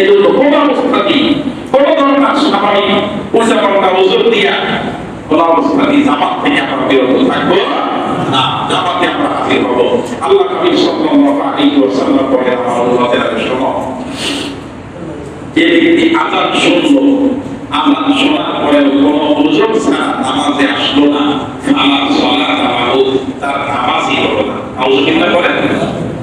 এজন্য কোন অবস্থাতেই কোন ধরনের স্বাভাবিক উল্টাপাল্টা ওজন দিয়া। কোন অবস্থাতেই জামাত থেকে আমরা বিরত থাকব। না জামাতে আমরা হাজির হব। আল্লাহ নবী সাল্লাল্লাহু আলাইহি ওয়াসাল্লাম বলেন উম্মতেরা শোনো যে ব্যক্তি আজান শুনলো আজান শোনার পরে কোন ওজন ছাড়া নামাজে আসলো না। আমার সলাত তার নামাজই হলো না। আউযুবিল্লাহ করেন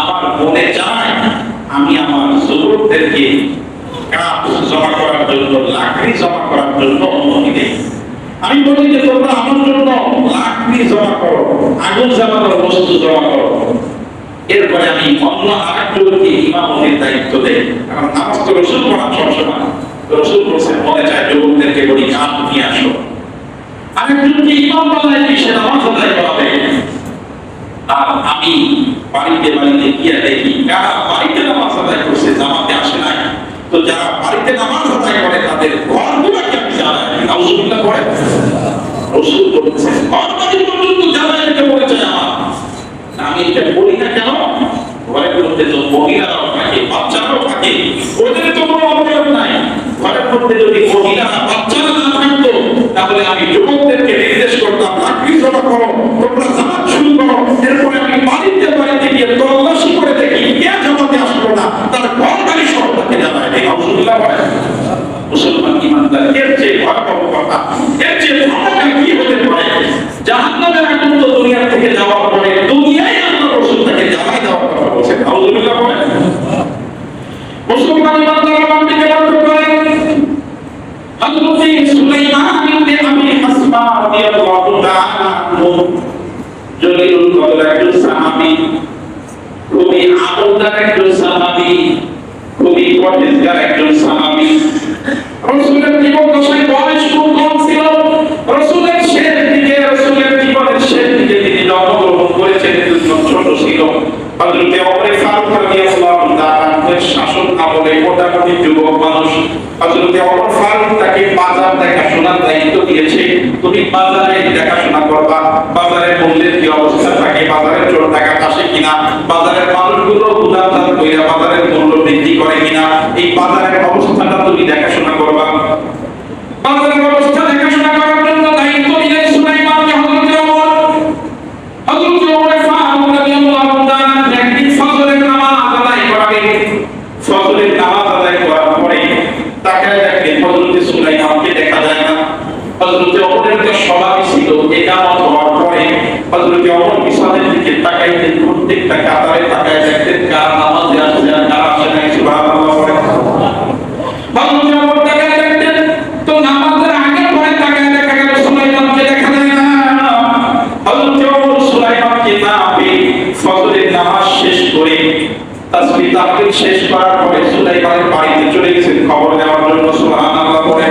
আমার মনে চায় আমি আমার যুবকদেরকে বস্তু জমা করো। এরপরে আমি অন্য আরেকজনকে ইমামতির দায়িত্ব দেই। কারণ তো রসুল বলছেন, মনে চায় যুবকদেরকে বলি কাঠ নিয়ে আসো। আরেকজনকে ইমাম বানায় দিয়ে সে নামাজ আদায় করাবে আর আমি বাড়িতে বাড়িতে গিয়ে দেখি কারা বাড়িতে নামাজ আদায় করছে, জামাতে আসে নাই। তো যারা বাড়িতে নামাজ আদায় করে, তাদের আমি জানাই নাউজুবিল্লাহ করে রসুল ঘর পর্যন্ত এটা বলেছে আমার। আমি এটা বলি না কেন? মধ্যে তো মহিলারাও থাকে, বাচ্চারাও থাকে। ওদের তো কোনো অবয়ব নাই। যদি মহিলারা বাচ্চারা না থাকতো, তাহলে আমি যুবকদেরকে নির্দেশ করতাম করো তোমরা জামাত শুরু করো এরপরে আমি বাড়িতে বাড়িতে গিয়ে তল্লাশি করে দেখি কে জামাতে আসলো না তার ঘর বাড়ি সহ তাকে জানায় এই আলহামদুলিল্লাহ বলে মুসলমান ইমানদার এর চেয়ে ভয়াবহ কথা এর চেয়ে ভয়াবহ কি হতে পারে জাহান্নামের আগুন তো দুনিয়া থেকে যাওয়ার পরে দুনিয়ায় আল্লাহ রাসূল তাকে জ্বালাই দেওয়ার কথা বলছেন আলহামদুলিল্লাহ বলে মুসলমান ইমানদার আমার দিকে লক্ষ্য করেন হযরত সুলাইমান ইবনে আবি হাসবা রাদিয়াল্লাহু আনহু জলিলুল কদর একজন সাহাবি, খুবই আমলদার একজন সাহাবি, খুবই পরহেজগার একজন সাহাবি, রসুলের জীবন দশায় বয়স খুব কম ছিল। ছিল। দেখাশোনা করবা অবস্থা থাকে আসে কিনা, বাজারের মানুষগুলো বাজারের মূল্য বৃদ্ধি করে কিনা, এই বাজারের অবস্থাটা তুমি দেখাশোনা করবা বাজারের অবস্থা দেখাশোনা করার জন্য দায়িত্ব দিলেন সুলাইমানকে হযরতে ওমর হযরতে ওমর ফারুক রাদিয়াল্লাহু তাআলা একদিন ফজরের নামাজ আদায় করাবেন ফজরের নামাজ আদায় করার পরে তাকে দেখলেন হযরতে সুলাইমানকে দেখা যায় না হযরতে ওমরের যে স্বভাবই ছিল একামত হওয়ার পরে হযরতে ওমর বিছানের দিকে তাকাইতেন প্রত্যেকটা কাতারে তাকায় দেখতেন কার নামাজে আসছে আর কার আসে নাই, সুবহানাল্লাহ বলে হযরতে ওমর তাকায় দেখতেন তো পরে না। পেয়ে নামাজ শেষ করে শেষ করার পরে সুলাইমানের বাড়িতে চলে গেছেন, খবর নেওয়ার জন্য, সুবহানাল্লাহ বলে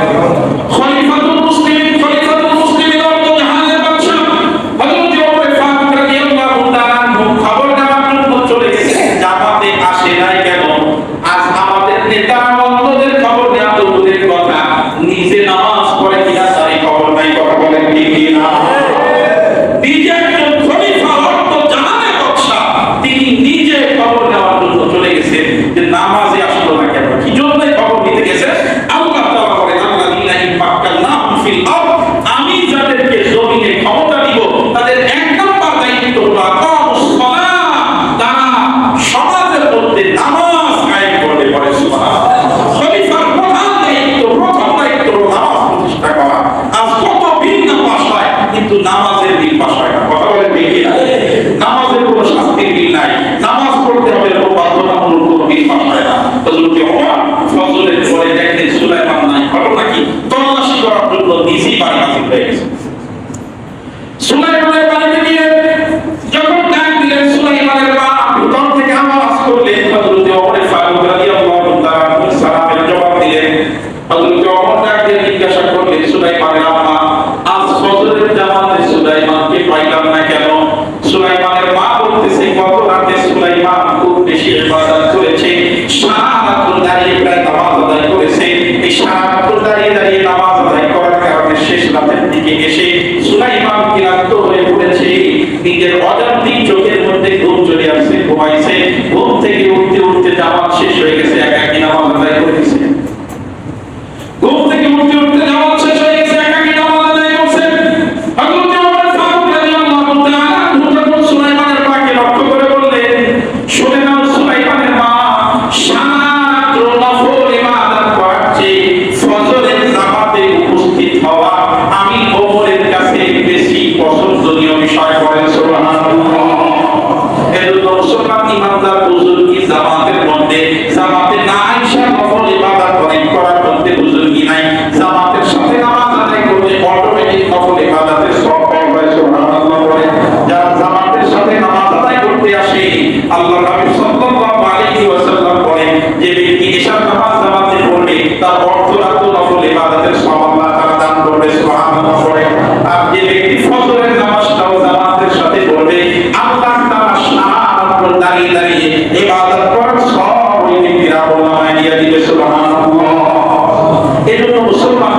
এই জন্য মুসলমান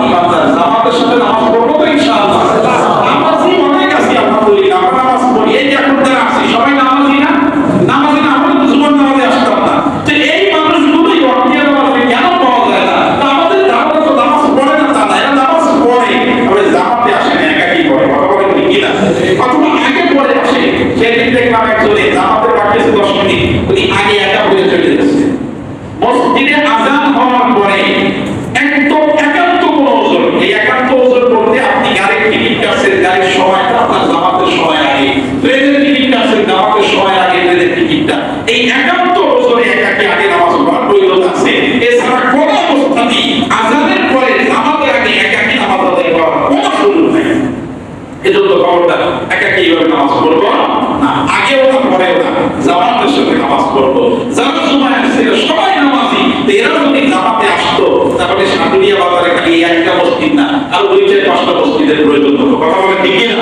জামাতের সাথে নামাজ এই একাত্তর বছরে একাকে আগে নামাজ পড়ার প্রয়োজন আছে। এছাড়া কোন অবস্থাতেই আজানের পরে আমাদের আগে একাকি নামাজ আদায় করার কোনো সুযোগ নেই, এজন্য খবরদার, একাকি এইভাবে নামাজ পড়ব? না, আগেও না, পরেও না, জামাতের সাথে নামাজ পড়ব। যারা সময় আসছে সবাই নামাজি এরা যদি জামাতে আসতো, তাহলে সাতুরিয়া বাজারে খালি একটা মসজিদ না, আর দুই চার পাঁচটা মসজিদের প্রয়োজন হতো। কথা বলে ঠিক না